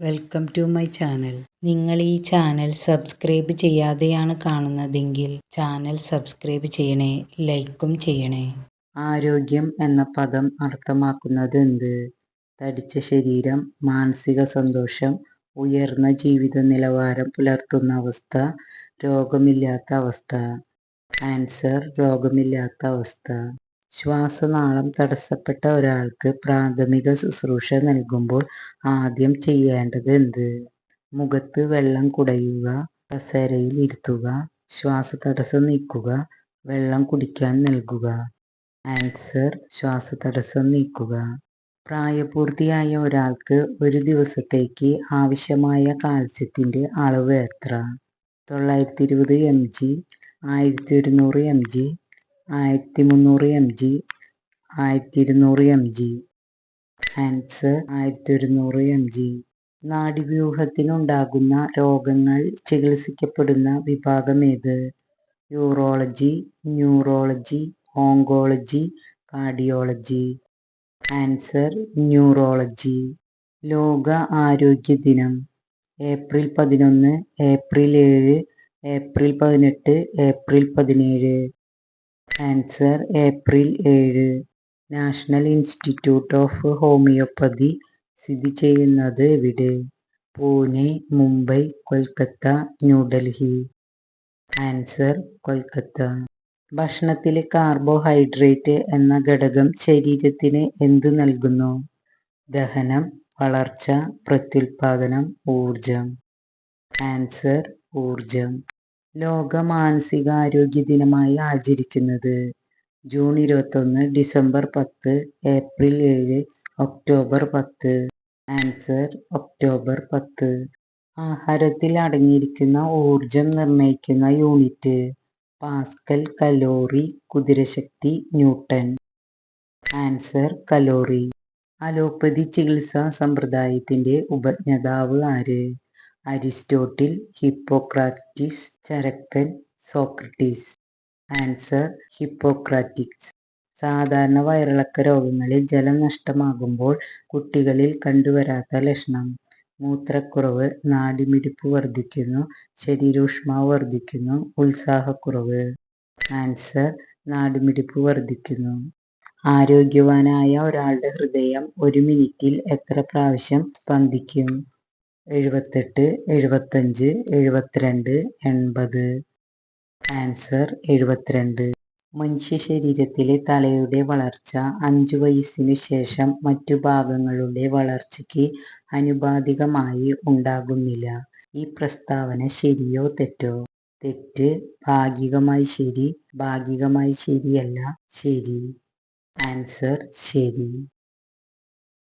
Welcome to my channel നിങ്ങൾ ഈ channel subscribe ചെയ്യാതെയാണ് കാണുന്നതെങ്കിൽ ചാനൽ സബ്സ്ക്രൈബ് ചെയ്യണേ ലൈക്കും ചെയ്യണേ. ആരോഗ്യം എന്ന പദം അർത്ഥമാക്കുന്നത് എന്ത് തടിച്ച ശരീരം മാനസിക സന്തോഷം ഉയർന്ന ജീവിത നിലവാരം പുലർത്തുന്ന അവസ്ഥ രോഗമില്ലാത്ത അവസ്ഥ. ആൻസർ രോഗമില്ലാത്ത അവസ്ഥ. ശ്വാസനാളം തടസ്സപ്പെട്ട ഒരാൾക്ക് പ്രാഥമിക ശുശ്രൂഷ നൽകുമ്പോൾ ആദ്യം ചെയ്യേണ്ടത് എന്ത്? മുഖത്ത് വെള്ളം കുടയുക കസേരയിൽ ഇരുത്തുക ശ്വാസതടസ്സം നീക്കുക വെള്ളം കുടിക്കാൻ നൽകുക. ആൻസർ ശ്വാസതടസ്സം നീക്കുക. പ്രായപൂർത്തിയായ ഒരാൾക്ക് ഒരു ദിവസത്തേക്ക് ആവശ്യമായ കാൽസ്യത്തിന്റെ അളവ് എത്ര? തൊള്ളായിരത്തി ഇരുപത് എം ജി ആയിരത്തി ഒരുന്നൂറ് എം ജി ആയിരത്തി മുന്നൂറ് എം ജി ആയിരത്തി ഇരുന്നൂറ് എം ജി ഹാൻസ് ആയിരത്തി ഒരുന്നൂറ് എം ജി നാഡീവ്യൂഹത്തിനുണ്ടാകുന്ന രോഗങ്ങൾ ചികിത്സിക്കപ്പെടുന്ന വിഭാഗം ഏത് urology neurology oncology cardiology answer neurology ലോക ആരോഗ്യ ദിനം. ഏപ്രിൽ പതിനൊന്ന് ഏപ്രിൽ ഏഴ് ഏപ്രിൽ പതിനെട്ട് ഏപ്രിൽ പതിനേഴ്. ആൻസർ ഏപ്രിൽ ഏഴ്. നാഷണൽ ഇൻസ്റ്റിറ്റ്യൂട്ട് ഓഫ് ഹോമിയോപ്പതി സ്ഥിതി ചെയ്യുന്നത് എവിടെ? പൂനെ മുംബൈ കൊൽക്കത്ത ന്യൂഡൽഹി. ആൻസർ കൊൽക്കത്ത. ഭക്ഷണത്തിലെ കാർബോഹൈഡ്രേറ്റ് എന്ന ഘടകം ശരീരത്തിന് എന്ത് നൽകുന്നു? ദഹനം വളർച്ച പ്രത്യുൽപാദനം ഊർജം ആൻസർ ഊർജം ലോക മാനസികാരോഗ്യ ദിനമായി ആചരിക്കുന്നത് ജൂൺ ഇരുപത്തൊന്ന് ഡിസംബർ പത്ത് ഏപ്രിൽ ഏഴ് ഒക്ടോബർ പത്ത്. ആൻസർ ഒക്ടോബർ പത്ത്. ആഹാരത്തിൽ അടങ്ങിയിരിക്കുന്ന ഊർജം നിർണയിക്കുന്ന യൂണിറ്റ്. പാസ്കൽ കലോറി കുതിരശക്തി ന്യൂട്ടൺ. Answer calorie. അലോപ്പതി ചികിത്സാ സമ്പ്രദായത്തിന്റെ ഉപജ്ഞതാവ് ആര്? അരിസ്റ്റോട്ടിൽ ഹിപ്പോക്രാറ്റിസ് ചരക്കൻ സോക്രട്ടീസ്. Answer Hippocratics. സാധാരണ വയറിളക്ക രോഗങ്ങളിൽ ജലം നഷ്ടമാകുമ്പോൾ കുട്ടികളിൽ കണ്ടുവരാത്ത ലക്ഷണം. മൂത്രക്കുറവ് നാടിമിടിപ്പ് വർദ്ധിക്കുന്നു ശരീരോഷ്മാവ് വർദ്ധിക്കുന്നു ഉത്സാഹക്കുറവ്. ആൻസർ നാടിമിടിപ്പ് വർദ്ധിക്കുന്നു. ആരോഗ്യവാനായ ഒരാളുടെ ഹൃദയം ഒരു മിനിറ്റിൽ എത്ര പ്രാവശ്യം സ്പന്ദിക്കും? എഴുപത്തെട്ട് എഴുപത്തഞ്ച് എഴുപത്തിരണ്ട് എൺപത്. ആൻസർ എഴുപത്തിരണ്ട്. മനുഷ്യ ശരീരത്തിലെ തലയുടെ വളർച്ച അഞ്ചു വയസ്സിനു ശേഷം മറ്റു ഭാഗങ്ങളുടെ വളർച്ചയ്ക്ക് അനുപാതികമായി ഉണ്ടാകുന്നില്ല. ഈ പ്രസ്താവന ശരിയോ തെറ്റോ? തെറ്റ് ഭാഗികമായി ശരി ഭാഗികമായി ശരിയല്ല ശരി. ആൻസർ ശരി.